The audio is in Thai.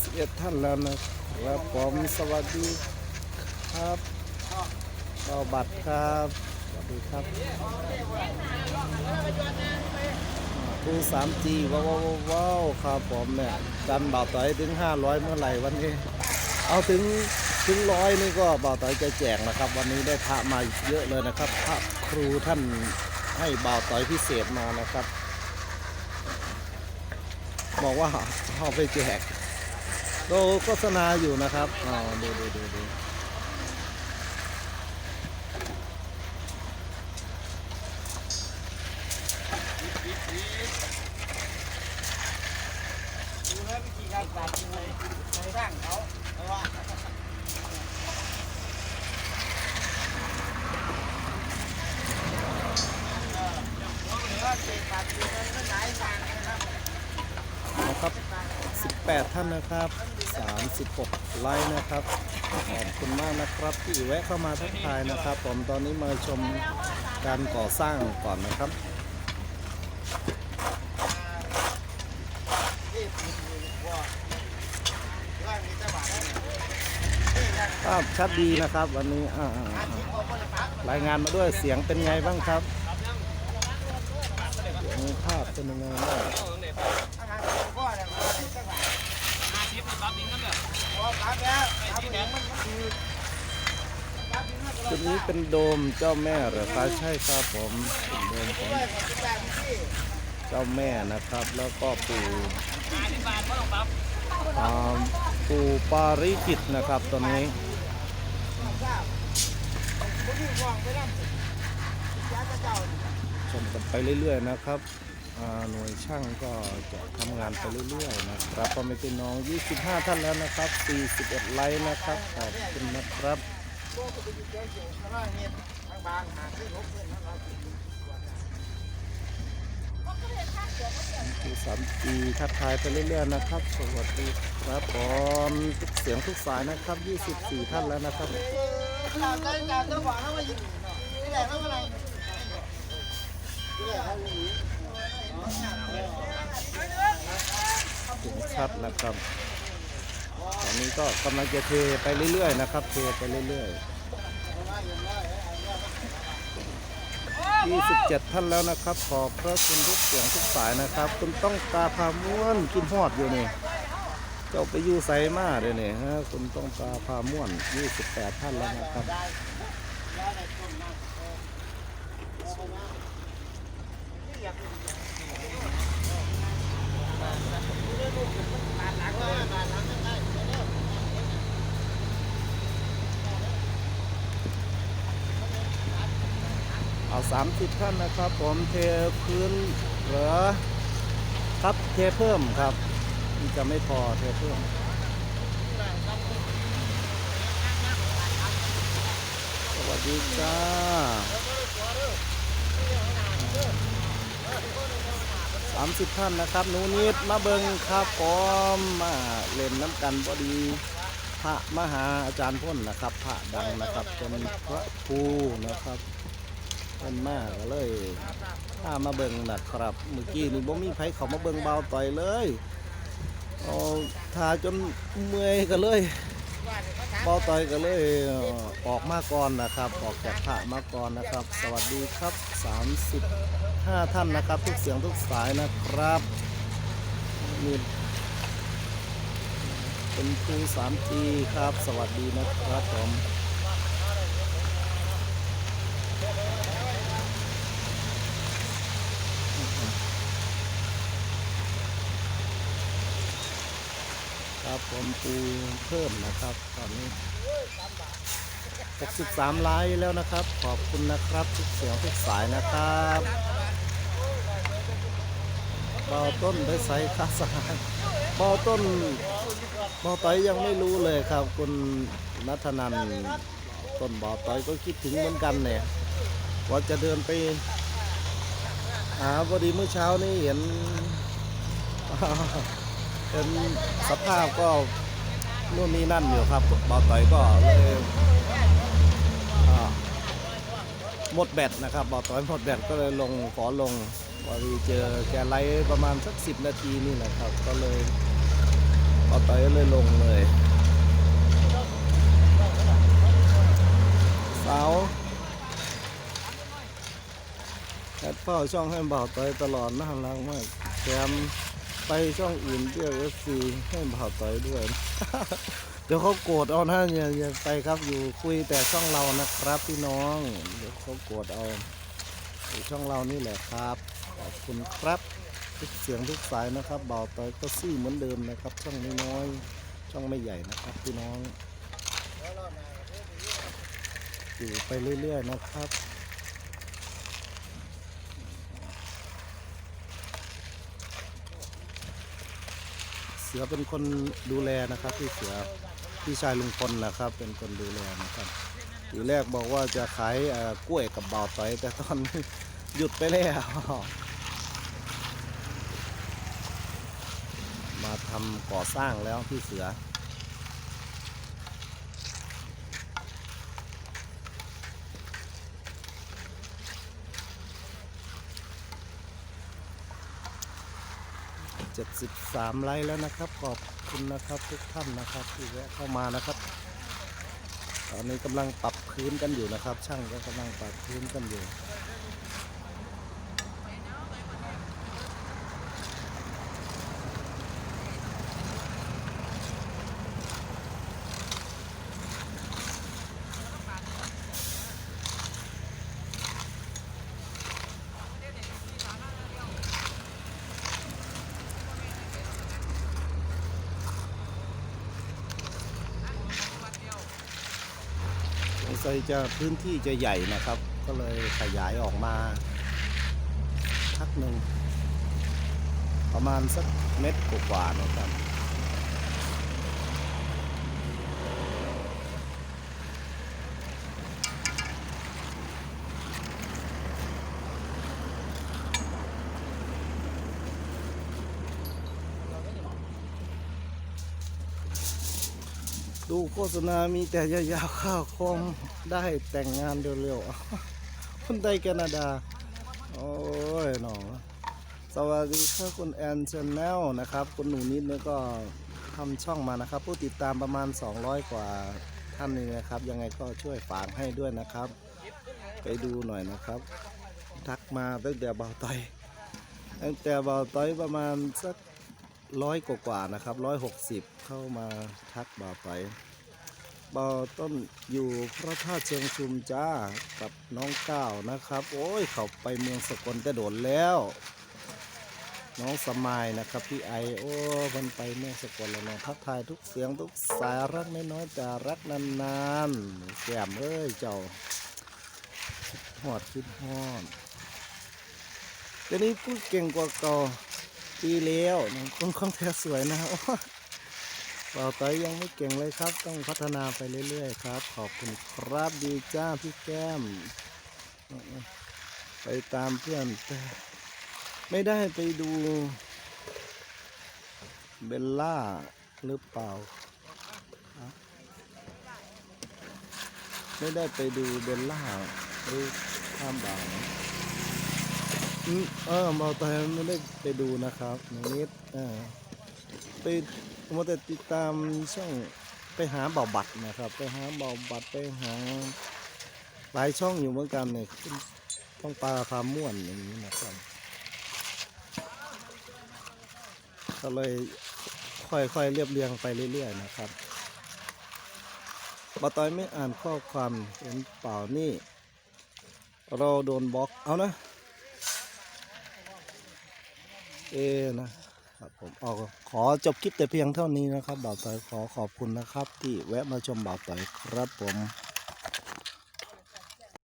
41ท่านแล้วนะครับผมสวัสดีครับต่อบัตรครับสวัสดีครับดู 3G ว้าวว้าวว้าวครับผมเนี่ยดันบ่าวต่อยถึง 500 เมื่อไหร่วันนี้ เอาถึงถึงร้อยนี่ก็บ่าวต่อยจะแจกนะครับ วันนี้ได้พระมาเยอะเลยนะครับ พระครูท่านให้บ่าวต่อยพิเศษมานะครับ บอกว่าเอาไปแจก เราโฆษณาอยู่นะครับอ๋อดูดูดูดูดูแล้ววิธีการตัดยังไงในร่างเขาเพราะว่าเศษตัดอยู่นั้นก็หลายทางนะครับนะครับ 18 ท่านนะครับ 36 ไลค์นะครับ ขอบคุณมากนะครับที่แวะเข้ามาทักทายนะครับ ผมตอนนี้มาชมการก่อสร้างก่อนนะครับภาพชัดดีนะครับ วันนี้รายงานมาด้วยเสียงเป็นไงบ้างครับเสียงภาพเป็นยังไงบ้าง จุดนี้เป็นโดมเจ้าแม่เหรอครับใช่ครับผมเป็นโดมของเจ้าแม่นะครับ แล้วก็ปู่อ่าปู่ปาริกิตนะครับตอนนี้ชมกันไปเรื่อยๆนะครับ หน่วยช่างก็จะทำงานไปเรื่อยๆนะครับก็ไม่เป็นน้อง 25 ท่านแล้วนะครับ 41 ไลค์นะครับ ขอบคุณนะครับโบ้ก็ไปยู่เจ้าเกี่ยวข้างเห็ดทางบางหาซื้อหกเงินนะครับคือสามจีทักทายไปเรื่อยๆนะครับ สวัสดีครับผมทุกเสียงทุกสายนะครับ 24 ท่านแล้วนะครับการได้การต้องบอกให้มาอยู่นี่แหละไม่เป็นไรนี่แหละครับนี่เสี ยงชัดนะครับตอนนี้ก็กำลังจะเทไปเรื่อยๆนะครับ เทไปเรื่อยๆ27 ท่านแล้วนะครับ ขอบพระคุณทุกเสียงทุกสายนะครับ คุณต้องตาพาม้วนกินฮอดอยู่นี่เจ้าไปอยู่ไซมาเดี๋ยวนี้ฮะคุณต้องตาพาม่วน 28 ท่านแล้วนะครับ 30 ท่านนะครับ ผมเทพื้นเหลือครับเทเพิ่มครับมันจะไม่พอเทเพิ่มสวัสดีจ้าสามสิบท่านนะครับหนูนิดมาเบิงครับผมมาเล่นน้ำกันพอดี พระมหาอาจารย์พ่นนะครับ พระดังนะครับเป็นพระครูนะครับ เป็นมากก็เลยพามาเบิงนะครับเมื่อกี้นี่บ่มีไผเขามาเบิงเบาต่อยเลยเอาทาจนเมื่อยก็เลยเบาต่อยก็เลยออออกมาก่อนนะครับ ออกจากพระมาก่อนนะครับ สวัสดีครับ 35 ท่านนะครับ ทุกเสียงทุกสายนะครับนี่เป็นครู 3G ครับ สวัสดีนะครับผม ผมปูเพิ่มนะครับ ตอนนี้ 63 ไลค์แล้วนะครับ ขอบคุณนะครับ ทุกเสียงทุกสายนะครับเบาต้นได้ใส่ค่าสายเบาต้นเบาต้อยยังไม่รู้เลยครับ คุณนัทนันต้นเบาต้อยก็คิดถึงเหมือนกันเนี่ยว่าจะเดินไปหาพอดีเมื่อเช้านี้เห็น เป็นสภาพก็นู่นนี่นั่นอยู่ครับเบาต้อยก็เลยหมดแบตนะครับบอกต่อยหมดแบตก็เลยลงขอลงพอดีเจอแกไลฟ์ประมาณสักสิบนาทีนี่แหละครับ ก็เลยเอาต่อยเลยลงเลยเสาแอดเฝ้าช่องให้บ่าวต่อยตลอดน่ารักมากแถม ไปช่องอื่นเรียกเอฟซีให้บ่าวต่อยด้วย เดี๋ยวเขาโกรธเอานะอย่าอย่าไปครับอยู่คุยแต่ช่องเรานะครับพี่น้อง เดี๋ยวเขาโกรธเอาอยู่ช่องเรานี่แหละครับขอบคุณครับทุกเสียงทุกสายนะครับบ่าวต่อยก็ซี่เหมือนเดิมนะครับ ช่องน้อยๆช่องไม่ใหญ่นะครับพี่น้องอยู่ไปเรื่อยๆนะครับ สือเป็นคนดูแลนะครับพี่เสือพี่ชายลุงพลนะครับ เป็นคนดูแลนะครับทีแรกบอกว่าจะขายกล้วยกับบ่าวต้อยแต่ตอนหยุดไปแล้ว มาทำก่อสร้างแล้วพี่เสือ 73 ไลค์แล้วนะครับ ขอบคุณนะครับทุกท่านนะครับที่แวะเข้ามานะครับ ตอนนี้กำลังปรับพื้นกันอยู่นะครับ ช่างก็กำลังปรับพื้นกันอยู่ สงสัยจะพื้นที่จะใหญ่นะครับ ก็เลยขยายออกมาพักหนึ่งประมาณสักเม็ดกว่าๆนะครับ ดูโฆษณามีแต่ยาวๆข้าวคงได้แต่งงานเร็วๆคนไทยแคนาดา โอ้ยหนอสวัสดีครับคุณแอนชแนลนะครับ คุณหนูนิดเนี่ยก็ทำช่องมานะครับ ผู้ติดตามประมาณ 200 กว่าท่านนี่นะครับ ยังไงก็ช่วยฝากให้ด้วยนะครับ ไปดูหน่อยนะครับ ทักมาตั้งแต่เบาไตตั้งแต่เบาไตประมาณสัก ร้อยกว่าๆนะครับร้อยหกสิบเข้ามาทักบ่าวไปบ่าวต้นอยู่พระธาตุเชิงชุมจ้ากับน้องก้าวนะครับ โอ้ยเขาไปเมืองสกลแต่โดดแล้ว น้องสมายนะครับพี่ไอโอ้มันไปเมืองสกลแล้วนะทักทายทุกเสียงทุกสายรักน้อยๆแต่รักนานๆแก้มเอ้ยเจ้าหอดคิดหอดเดี๋ยวนี้พูดเก่งกว่าเก่า ปีแล้วน้องคนของแท้สวยนะโอ้เป่าต้อยยังไม่เก่งเลยครับ ต้องพัฒนาไปเรื่อยๆครับ ขอบคุณครับดีจ้าพี่แก้ม ไปตามเพื่อนแต่ไม่ได้ไปดูเบลล่าหรือเปล่า ไม่ได้ไปดูเบลล่าหรือข้ามบ่าว เออมาแต่ไม่ได้ไปดูนะครับนนิดเออไปมาแต่ติดตามช่องไปหาเบาบัตรนะครับ ไปหาเบาบัตรไปหาหลายช่องอยู่เหมือนกันเนี่ยต้องปลาพาม่วนอย่างนี้นะครับก็เลยค่อยๆเรียบเรียงไปเรื่อยๆนะครับบาตอยไม่อ่านข้อความเห็นเปล่านี่ เราโดนบล็อกเอานะ เอนะครับผมออกขอจบคลิปแต่เพียงเท่านี้นะครับบ่าวต่อยขอขอบคุณนะครับ ที่แวะมาชมบ่าวต่อยครับผม